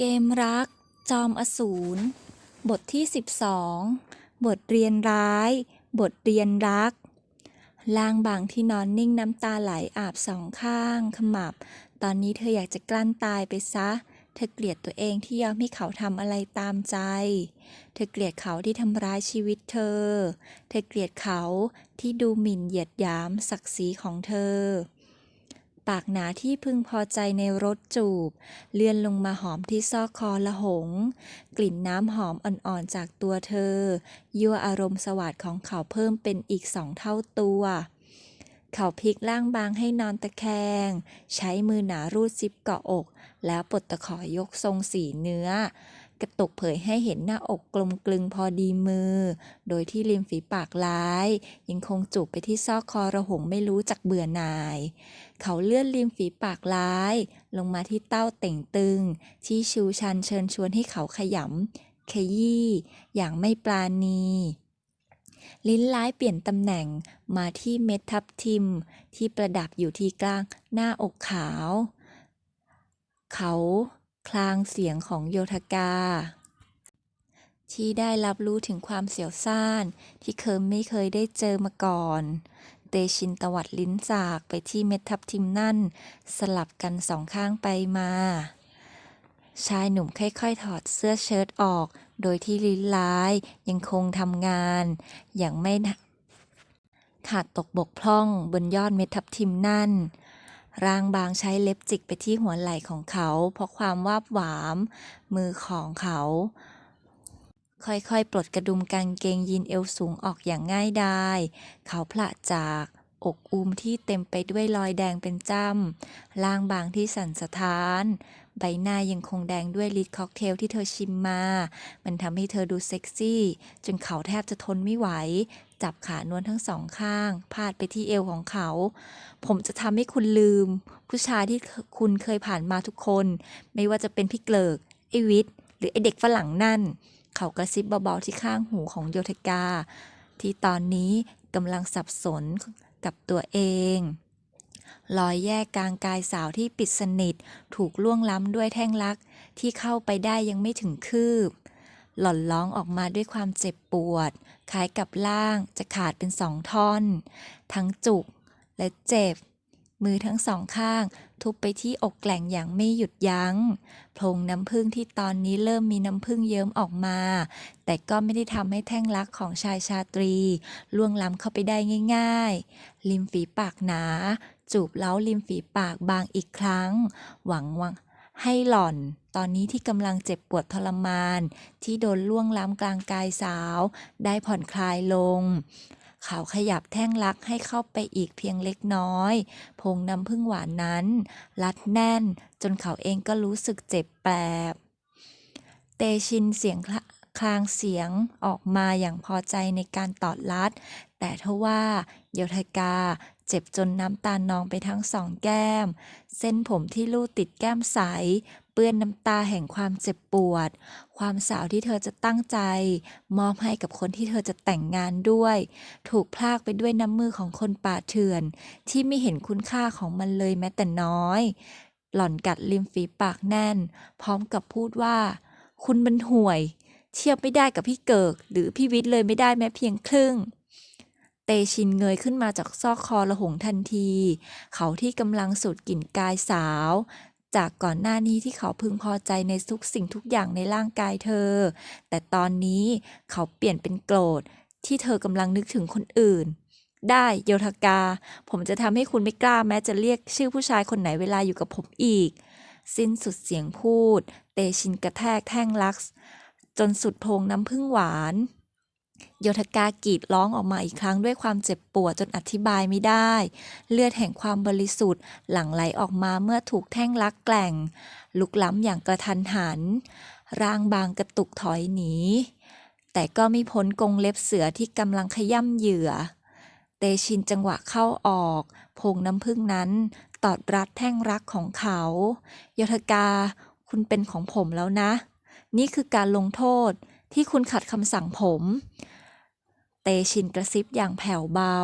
เกมรัก จอมอสูร บทที่ 12 บทเรียนร้าย บทเรียนรัก ลางบางที่นอนนิ่งน้ำตาไหลอาบสองข้างขมับ ตอนนี้เธออยากจะกลั้นตายไปซะ เธอเกลียดตัวเองที่ยอมให้เขาทำอะไรตามใจ เธอเกลียดเขาที่ทำร้ายชีวิตเธอ เธอเกลียดเขาที่ดูหมิ่นเหยียดหยามศักดิ์ศรีของเธอ ปากหนาที่พึงพอใจในรสจูบ เลื่อนลงมาหอมที่ซอกคอละหง กลิ่นน้ำหอมอ่อนๆจากตัวเธอ ยั่วอารมณ์สวัสดของเขาเพิ่มเป็นอีกสองเท่าตัว เขาพลิกล่างบางให้นอนตะแคง ใช้มือหนารูดซิปเกาะอก แล้วปลดตะขอยกทรงสีเนื้อ กระตุกเผยให้เห็นหน้าอกกลมกลึงพอดีมือ โดยที่ริมฝีปากร้าย ยังคงจูบไปที่ซอกคอระหงไม่รู้จักเบื่อหน่าย เขาเลื่อนริมฝีปากร้าย ลงมาที่เต้าเต่งตึง ที่ชูชันเชิญชวนให้เขาขยำขยี้อย่างไม่ปราณีลิ้นร้ายเปลี่ยนตำแหน่งมาที่เม็ดทับทิม ที่ประดับอยู่ที่กลางหน้าอกขาว เขาคลางเสียงของโยธกา ที่ได้รับรู้ถึงความเสียวซ่าน ที่เคยไม่เคยได้เจอมาก่อน ตชินตวัดลิ้นจากไปที่เม็ดทับทิมนั่น สลับกันสองข้างไปมา ชายหนุ่มค่อยๆ ถอดเสื้อเชิ้ตออก โดยที่ลิ้นร้ายยังคงทำงาน อย่างไม่ขาดตกบกพร่องบนยอดเม็ดทับทิมนั่น ร่างบางใช้เล็บจิกไปที่หัวไหล่ของเขา เพราะความวาบหวาม มือของเขา ค่อยๆ ปลดกระดุมกางเกงยีนเอวสูงออกอย่างง่ายดายเขาผละจากอกอุ้มที่เต็มไปด้วยรอยแดงเป็นจ้ำล่างบางที่สั่นสะท้าน ใบหน้ายังคงแดงด้วยฤทธิ์ค็อกเทลที่เธอชิมมา มันทำให้เธอดูเซ็กซี่ จนเขาแทบจะทนไม่ไหว จับขานวลทั้งสองข้าง พาดไปที่เอวของเขา ผมจะทำให้คุณลืม ผู้ชายที่คุณเคยผ่านมาทุกคน ไม่ว่าจะเป็นพี่เกลิกไอวิทหรือไอเด็กฝรั่งนั่น เขากระซิบเบาๆที่ข้างหูของโยธกา ที่ตอนนี้กำลังสับสนกับตัวเองรอยแยกกลางกายสาวที่ปิดสนิท ถูกล่วงล้ำด้วยแท่งลัก ที่เข้าไปได้ยังไม่ถึงคืบ หล่อนร้องออกมาด้วยความเจ็บปวด คล้ายกับล่างจะขาดเป็นสองท่อน ทั้งจุกและเจ็บ มือทั้งสองข้าง ทุบไปที่อกแกล่งอย่างไม่หยุดยัง้งโพรงน้ำผึ้งที่ตอนนี้เริ่มมีน้ำผึ้งเยิ้มออกมา แต่ก็ไม่ได้ทำให้แท่งรักของชายชาตรี ล่วงล้ำเข้าไปได้ง่าย ๆ ริมฝีปากหนา จูบเล้าริมฝีปากบางอีกครั้ง หวังว่าให้หล่อน ตอนนี้ที่กำลังเจ็บปวดทรมาน ที่โดนล่วงล้ำกลางกายสาว ได้ผ่อนคลายลง เขาขยับแท่งลักให้เข้าไปอีกเพียงเล็กน้อย พงน้ำผึ้งหวานนั้น รัดแน่น จนเขาเองก็รู้สึกเจ็บแปบเตชินเสียงคลคลางเสียงออกมาอย่างพอใจในการตอดรัด แต่ทว่าโยธกา เจ็บจนน้ำตาลนองไปทั้งสองแก้ม เส้นผมที่ลูดติดแก้มใส เปื้อนน้ำตาแห่งความเจ็บปวด ความสาวที่เธอจะตั้งใจ มอบให้กับคนที่เธอจะแต่งงานด้วย ถูกพลากไปด้วยน้ำมือของคนป่าเถื่อน ที่ไม่เห็นคุณค่าของมันเลยแม้แต่น้อย หล่อนกัดริมฝีปากแน่น พร้อมกับพูดว่า คุณมันห่วย เทียบไม่ได้กับพี่เกิก หรือพี่วิทย์เลยไม่ได้แม้เพียงครึ่ง เตชินเงยขึ้นมาจากซอกคอละหงทันที เขาที่กำลังสูดกลิ่นกายสาว จากก่อนหน้านี้ที่เขาพึงพอใจในทุกสิ่งทุกอย่างในร่างกายเธอ แต่ตอนนี้เขาเปลี่ยนเป็นโกรธ ที่เธอกำลังนึกถึงคนอื่น ได้โยธกา ผมจะทำให้คุณไม่กล้าแม้จะเรียกชื่อผู้ชายคนไหนเวลาอยู่กับผมอีก สิ้นสุดเสียงพูด เตชินกระแทกแท่งลักซ์จนสุดโพงน้ำผึ้งหวาน โยธกากรีดร้องออกมาอีกครั้งด้วยความเจ็บปวดจนอธิบายไม่ได้ เลือดแห่งความบริสุทธิ์หลั่งไหลออกมาเมื่อถูกแท่งลักแกล่ง ลุกล้ำอย่างกระทันหัน ร่างบางกระตุกถอยหนี แต่ก็ไม่พ้นกงเล็บเสือที่กำลังขย่ำเหยื่อ เตชินจังหวะเข้าออกพงน้ำผึ้งนั้น ตอดรัดแท่งรักของเขา โยธกา คุณเป็นของผมแล้วนะ นี่คือการลงโทษ ที่คุณขัดคำสั่งผม เตชินกระซิบอย่างแผ่วเบา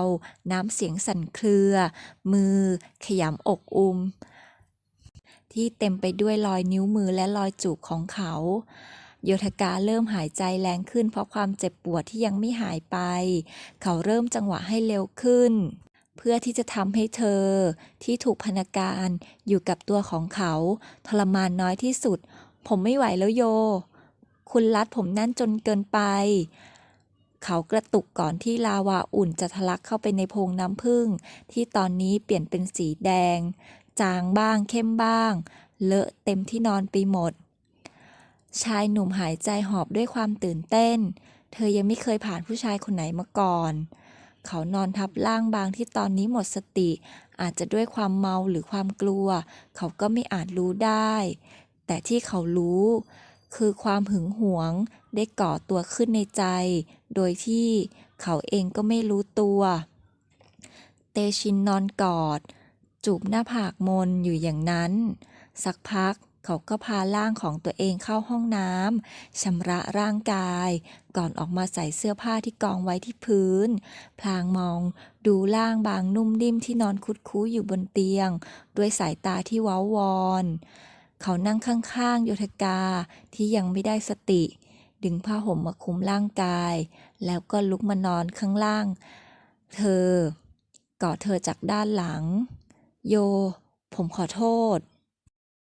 น้ำเสียงสั่นเครือ มือ ขยำอกอุม ที่เต็มไปด้วยรอยนิ้วมือและรอยจูบของเขา โยธกาเริ่มหายใจแรงขึ้นเพราะความเจ็บปวดที่ยังไม่หายไป เขาเริ่มจังหวะให้เร็วขึ้นเพื่อที่จะทำให้เธอที่ถูกพนักการอยู่กับตัวของเขา ทรมานน้อยที่สุด ผมไม่ไหวแล้วโย คุณรัดผมแน่นจนเกินไป เขากระตุกก่อนที่ลาวาอุ่นจะทะลักเข้าไปในโพรงน้ำผึ้งที่ตอนนี้เปลี่ยนเป็นสีแดง จางบ้างเข้มบ้าง เลอะเต็มที่นอนไปหมด ชายหนุ่มหายใจหอบด้วยความตื่นเต้น เธอยังไม่เคยผ่านผู้ชายคนไหนมาก่อนเขานอนทับร่างบางที่ตอนนี้หมดสติ อาจจะด้วยความเมาหรือความกลัว เขาก็ไม่อาจรู้ได้ แต่ที่เขารู้ คือความหึงหวงได้ก่อตัวขึ้นในใจ โดยที่เขาเองก็ไม่รู้ตัว เตชินนอนกอด จูบหน้าผากมนอยู่อย่างนั้น สักพักเขาก็พาร่างของตัวเองเข้าห้องน้ำชำระร่างกาย ก่อนออกมาใส่เสื้อผ้าที่กองไว้ที่พื้น พลางมองดูร่างบางนุ่มนิ่มที่นอนคุดคู้อยู่บนเตียง ด้วยสายตาที่ว้าวอน เขานั่งข้างๆโยธกาที่ยังไม่ได้สติ ดึงผ้าห่มมาคลุมร่างกาย แล้วก็ลุกมานอนข้างล่าง เธอกอดเธอจากด้านหลัง โย ผมขอโทษ